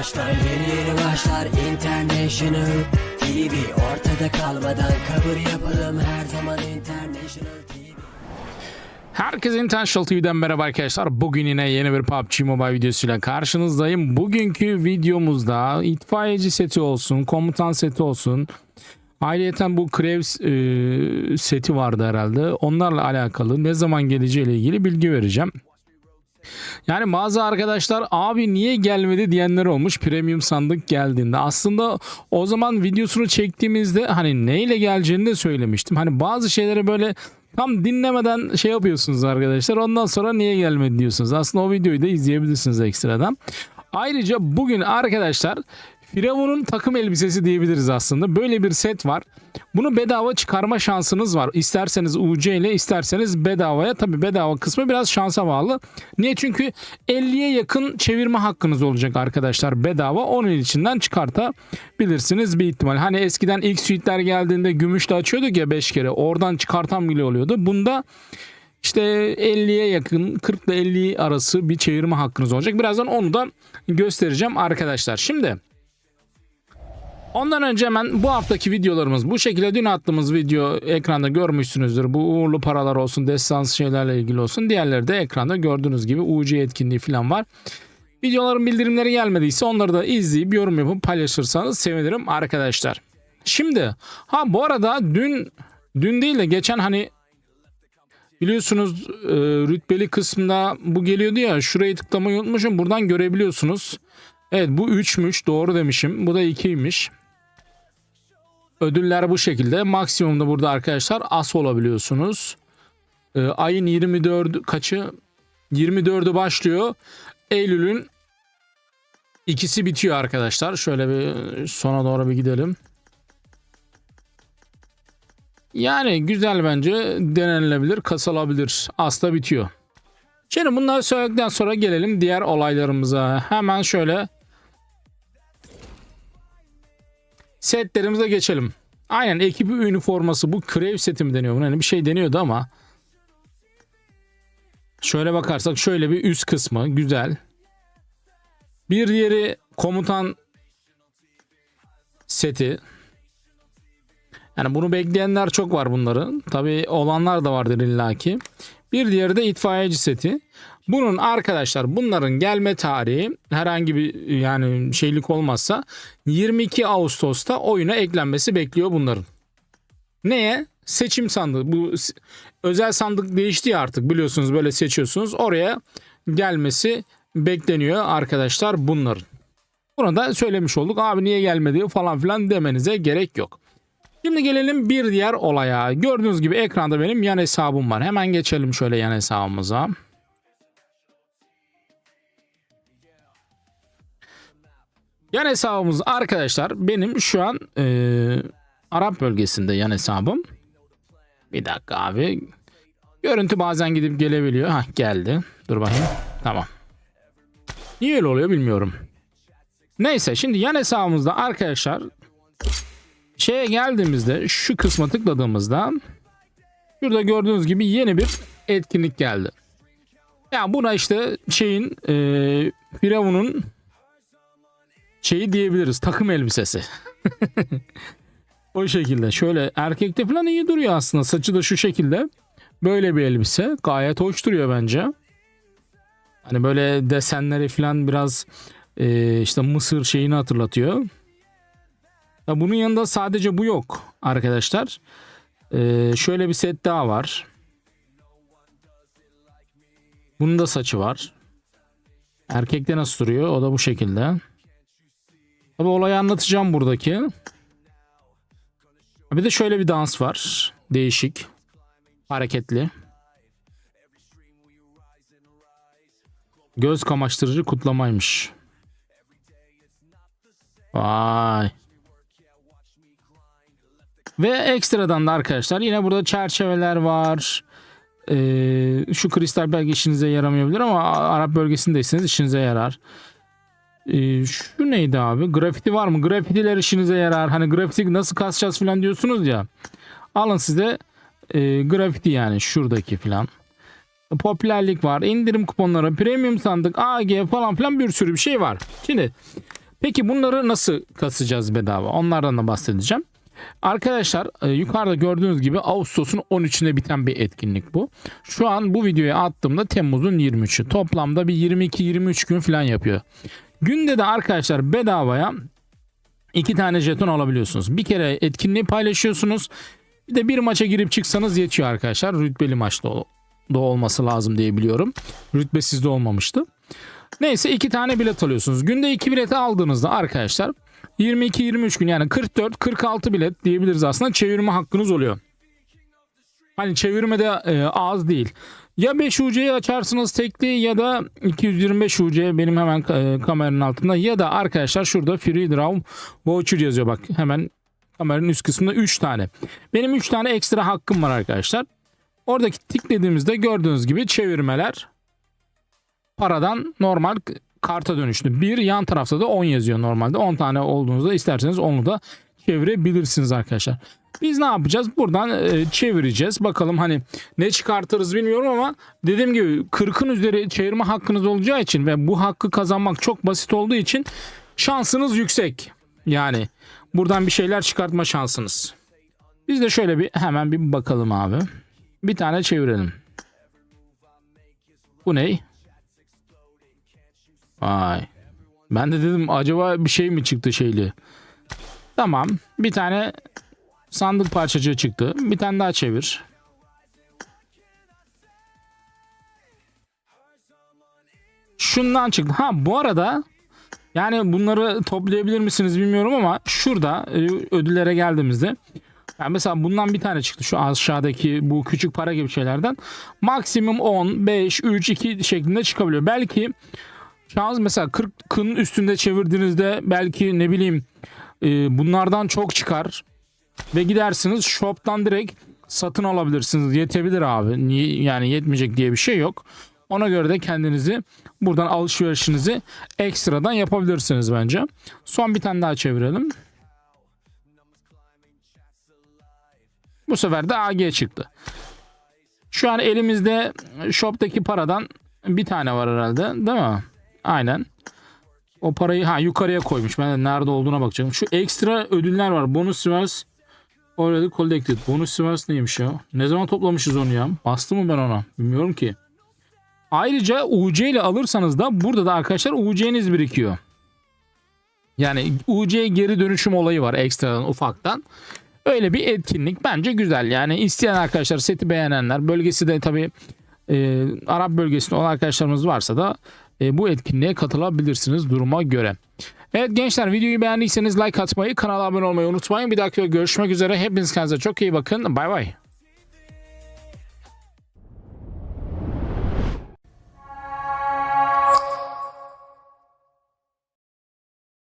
başlar Yeni yeni başlar International TV Ortada kalmadan kabul yapalım Her zaman International TV Herkese Intentional TV'den merhaba arkadaşlar. Bugün yine yeni bir PUBG Mobile videosuyla karşınızdayım. Bugünkü videomuzda itfaiyeci seti olsun, komutan seti olsun. Ayrıca bu Krebs e, seti vardı herhalde. Onlarla alakalı ne zaman geleceğiyle ilgili bilgi vereceğim. Yani bazı arkadaşlar abi niye gelmedi diyenler olmuş premium sandık geldiğinde. Aslında o zaman videosunu çektiğimizde hani neyle geleceğini de söylemiştim. Hani bazı şeyleri böyle tam dinlemeden şey yapıyorsunuz arkadaşlar. Ondan sonra niye gelmedi diyorsunuz. Aslında o videoyu da izleyebilirsiniz ekstradan. Ayrıca bugün arkadaşlar Firavun'un takım elbisesi diyebiliriz aslında. Böyle bir set var. Bunu bedava çıkarma şansınız var. İsterseniz UC ile isterseniz bedavaya. Tabi bedava kısmı biraz şansa bağlı. Niye? Çünkü 50'ye yakın çevirme hakkınız olacak arkadaşlar bedava. Onun içinden çıkartabilirsiniz bir ihtimal. Hani eskiden ilk suitler geldiğinde gümüşle açıyorduk ya 5 kere. Oradan çıkartan bile oluyordu. Bunda işte 50'ye yakın 40 ile 50 arası bir çevirme hakkınız olacak. Birazdan onu da göstereceğim arkadaşlar. Şimdi Ondan önce hemen bu haftaki videolarımız bu şekilde dün attığımız video ekranda görmüşsünüzdür. Bu uğurlu paralar olsun, destans şeylerle ilgili olsun. Diğerleri de ekranda gördüğünüz gibi UC etkinliği falan var. Videoların bildirimleri gelmediyse onları da izleyip yorum yapıp paylaşırsanız sevinirim arkadaşlar. Şimdi ha bu arada dün dün değil de geçen hani biliyorsunuz e, rütbeli kısmında bu geliyordu ya şurayı tıklamayı unutmuşum buradan görebiliyorsunuz. Evet bu 3'müş doğru demişim bu da 2'ymiş. Ödüller bu şekilde. Maksimumda burada arkadaşlar as olabiliyorsunuz. Ee, ayın 24 kaçı? 24'ü başlıyor. Eylül'ün ikisi bitiyor arkadaşlar. Şöyle bir sona doğru bir gidelim. Yani güzel bence denenilebilir, kasılabilir. Asla bitiyor. Şimdi bunları söyledikten sonra gelelim diğer olaylarımıza. Hemen şöyle setlerimize geçelim. Aynen ekibi üniforması bu krev seti mi deniyor? Buna hani bir şey deniyordu ama. Şöyle bakarsak şöyle bir üst kısmı güzel. Bir diğeri komutan seti. Yani bunu bekleyenler çok var bunların. Tabi olanlar da vardır illaki. Bir diğeri de itfaiyeci seti. Bunun arkadaşlar bunların gelme tarihi herhangi bir yani şeylik olmazsa 22 Ağustos'ta oyuna eklenmesi bekliyor bunların. Neye? Seçim sandığı. Bu özel sandık değişti ya artık biliyorsunuz böyle seçiyorsunuz. Oraya gelmesi bekleniyor arkadaşlar bunların. Bunu da söylemiş olduk. Abi niye gelmedi falan filan demenize gerek yok. Şimdi gelelim bir diğer olaya. Gördüğünüz gibi ekranda benim yan hesabım var. Hemen geçelim şöyle yan hesabımıza. Yan hesabımız arkadaşlar benim şu an eee, Arap bölgesinde yan hesabım. Bir dakika abi. Görüntü bazen gidip gelebiliyor. Hah geldi. Dur bakayım. Tamam. Niye öyle oluyor bilmiyorum. Neyse şimdi yan hesabımızda arkadaşlar şeye geldiğimizde şu kısma tıkladığımızda şurada gördüğünüz gibi yeni bir etkinlik geldi. Ya buna işte şeyin eee Firavun'un şeyi diyebiliriz takım elbisesi. o şekilde şöyle erkekte falan iyi duruyor aslında saçı da şu şekilde böyle bir elbise gayet hoş duruyor bence. Hani böyle desenleri falan biraz eee, işte Mısır şeyini hatırlatıyor. Ya bunun yanında sadece bu yok arkadaşlar. Ee, şöyle bir set daha var. Bunun da saçı var. Erkekte nasıl duruyor? O da bu şekilde. Tabi olayı anlatacağım buradaki. Bir de şöyle bir dans var. Değişik. Hareketli. Göz kamaştırıcı kutlamaymış. Vay. Ve ekstradan da arkadaşlar yine burada çerçeveler var. Ee, şu kristal belki işinize yaramayabilir ama Arap bölgesindeyseniz işinize yarar. Ee, şu neydi abi? Grafiti var mı? Grafitiler işinize yarar. Hani grafiti nasıl kasacağız falan diyorsunuz ya. Alın size e, grafiti yani şuradaki falan. Popülerlik var. indirim kuponları, premium sandık, AG falan filan bir sürü bir şey var. Şimdi Peki bunları nasıl kasacağız bedava? Onlardan da bahsedeceğim. Arkadaşlar e, yukarıda gördüğünüz gibi Ağustos'un 13'ünde biten bir etkinlik bu. Şu an bu videoyu attığımda Temmuz'un 23'ü. Toplamda bir 22-23 gün falan yapıyor. Günde de arkadaşlar bedavaya iki tane jeton alabiliyorsunuz. Bir kere etkinliği paylaşıyorsunuz. Bir de bir maça girip çıksanız yetiyor arkadaşlar. Rütbeli maçta da olması lazım diye biliyorum. Rütbesiz de olmamıştı. Neyse iki tane bilet alıyorsunuz. Günde iki bileti aldığınızda arkadaşlar 22-23 gün yani 44-46 bilet diyebiliriz aslında çevirme hakkınız oluyor. Hani çevirme de e, az değil. Ya 5 UC'yi açarsınız tekli ya da 225 UC benim hemen e, kameranın altında ya da arkadaşlar şurada free draw voucher yazıyor bak hemen kameranın üst kısmında 3 tane. Benim 3 tane ekstra hakkım var arkadaşlar. Oradaki tıkladığımızda gördüğünüz gibi çevirmeler paradan normal karta dönüştü. Bir yan tarafta da 10 yazıyor normalde. 10 tane olduğunuzda isterseniz onu da çevirebilirsiniz arkadaşlar. Biz ne yapacağız? Buradan e, çevireceğiz. Bakalım hani ne çıkartırız bilmiyorum ama dediğim gibi 40'ın üzeri çevirme hakkınız olacağı için ve bu hakkı kazanmak çok basit olduğu için şansınız yüksek. Yani buradan bir şeyler çıkartma şansınız. Biz de şöyle bir hemen bir bakalım abi. Bir tane çevirelim. Bu ney? Vay. Ben de dedim acaba bir şey mi çıktı şeyli. Tamam. Bir tane sandık parçacığı çıktı. Bir tane daha çevir. Şundan çıktı. Ha bu arada yani bunları toplayabilir misiniz bilmiyorum ama şurada e, ödüllere geldiğimizde yani mesela bundan bir tane çıktı şu aşağıdaki bu küçük para gibi şeylerden. Maksimum 10, 5, 3, 2 şeklinde çıkabiliyor. Belki şans mesela 40'ın üstünde çevirdiğinizde belki ne bileyim e, bunlardan çok çıkar ve gidersiniz shop'tan direkt satın alabilirsiniz. Yetebilir abi. Niye, yani yetmeyecek diye bir şey yok. Ona göre de kendinizi buradan alışverişinizi ekstradan yapabilirsiniz bence. Son bir tane daha çevirelim. Bu sefer de AG çıktı. Şu an elimizde shop'taki paradan bir tane var herhalde değil mi? Aynen. O parayı ha yukarıya koymuş. Ben de nerede olduğuna bakacağım. Şu ekstra ödüller var. Bonus reverse already collected. Bonus reverse neymiş ya? Ne zaman toplamışız onu ya? Bastı mı ben ona? Bilmiyorum ki. Ayrıca UC ile alırsanız da burada da arkadaşlar UC'niz birikiyor. Yani UC geri dönüşüm olayı var ekstradan ufaktan. Öyle bir etkinlik bence güzel. Yani isteyen arkadaşlar seti beğenenler bölgesi de tabi e, Arap bölgesinde olan arkadaşlarımız varsa da e, bu etkinliğe katılabilirsiniz duruma göre. Evet gençler videoyu beğendiyseniz like atmayı kanala abone olmayı unutmayın. Bir dahaki görüşmek üzere. Hepiniz kendinize çok iyi bakın. Bay bay.